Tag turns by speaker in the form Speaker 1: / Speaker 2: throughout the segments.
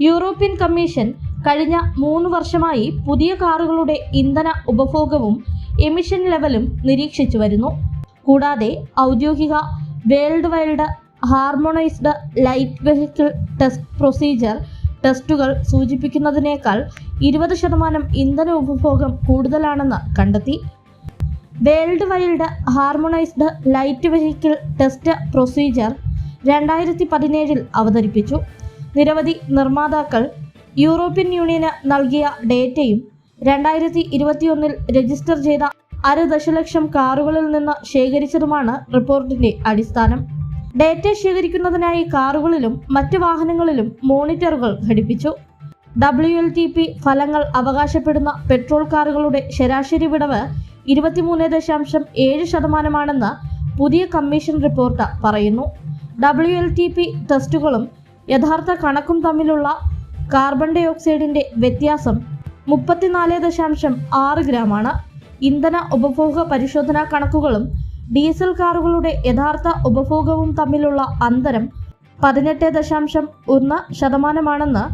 Speaker 1: European commission കഴിഞ്ഞ മൂന്ന് വർഷമായി പുതിയ കാറുകളുടെ ഇന്ധന ഉപഭോഗവും എമിഷൻ ലെവലും നിരീക്ഷിച്ചു വരുന്നു. കൂടാതെ ഔദ്യോഗിക world wide harmonised light vehicle test procedure ടെസ്റ്റുകൾ സൂചിപ്പിക്കുന്നതിനേക്കാൾ ഇരുപത് ശതമാനം ഇന്ധന ഉപഭോഗം കൂടുതലാണെന്ന് കണ്ടെത്തി. World wide harmonised light vehicle test procedure രണ്ടായിരത്തി പതിനേഴിൽ അവതരിപ്പിച്ചു. നിരവധി നിർമ്മാതാക്കൾ യൂറോപ്യൻ യൂണിയന് നൽകിയ ഡേറ്റയും രണ്ടായിരത്തി ഇരുപത്തിയൊന്നിൽ രജിസ്റ്റർ ചെയ്ത അര ദശലക്ഷം കാറുകളിൽ നിന്ന് ശേഖരിച്ചതുമാണ് റിപ്പോർട്ടിന്റെ അടിസ്ഥാനം. ഡേറ്റ ശേഖരിക്കുന്നതിനായി കാറുകളിലും മറ്റ് വാഹനങ്ങളിലും മോണിറ്ററുകൾ ഘടിപ്പിച്ചു. ഡബ്ല്യു എൽ ടി പി ഫലങ്ങൾ അവകാശപ്പെടുന്ന പെട്രോൾ കാറുകളുടെ ശരാശരി വിടവ് ഇരുപത്തിമൂന്ന് ദശാംശം ഏഴ് ശതമാനമാണെന്ന് പുതിയ കമ്മീഷൻ റിപ്പോർട്ട് പറയുന്നു. ഡബ്ല്യു എൽ ടി പി ടെസ്റ്റുകളും യഥാർത്ഥ കണക്കും തമ്മിലുള്ള കാർബൺ ഡൈ ഓക്സൈഡിന്റെ വ്യത്യാസം മുപ്പത്തിനാല് ദശാംശം ആറ് ഗ്രാമാണ്. ഇന്ധന ഉപഭോഗ പരിശോധനാ കണക്കുകളും ഡീസൽ കാറുകളുടെ യഥാർത്ഥ ഉപഭോഗവും തമ്മിലുള്ള അന്തരം പതിനെട്ട് ദശാംശം ഒന്ന് ശതമാനമാണെന്ന്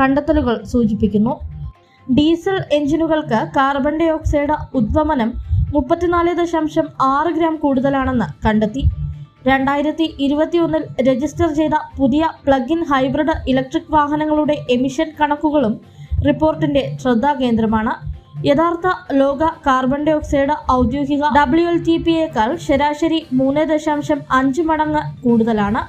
Speaker 1: കണ്ടെത്തലുകൾ സൂചിപ്പിക്കുന്നു. ഡീസൽ എഞ്ചിനുകൾക്ക് കാർബൺ ഡൈ ഓക്സൈഡ് ഉദ്വമനം മുപ്പത്തിനാല് ദശാംശം ആറ് ഗ്രാം കൂടുതലാണെന്ന് കണ്ടെത്തി. രണ്ടായിരത്തി ഇരുപത്തിയൊന്നിൽ രജിസ്റ്റർ ചെയ്ത പുതിയ പ്ലഗ് ഇൻ ഹൈബ്രിഡ് ഇലക്ട്രിക് വാഹനങ്ങളുടെ എമിഷൻ കണക്കുകളും റിപ്പോർട്ടിന്റെ ശ്രദ്ധാകേന്ദ്രമാണ്. യഥാർത്ഥ ലോക കാർബൺ ഡൈ ഓക്സൈഡ് ഔദ്യോഗിക ഡബ്ല്യു എൽ ടി പിയേക്കാൾ ശരാശരി മൂന്ന് ദശാംശം അഞ്ച് മടങ്ങ് കൂടുതലാണ്.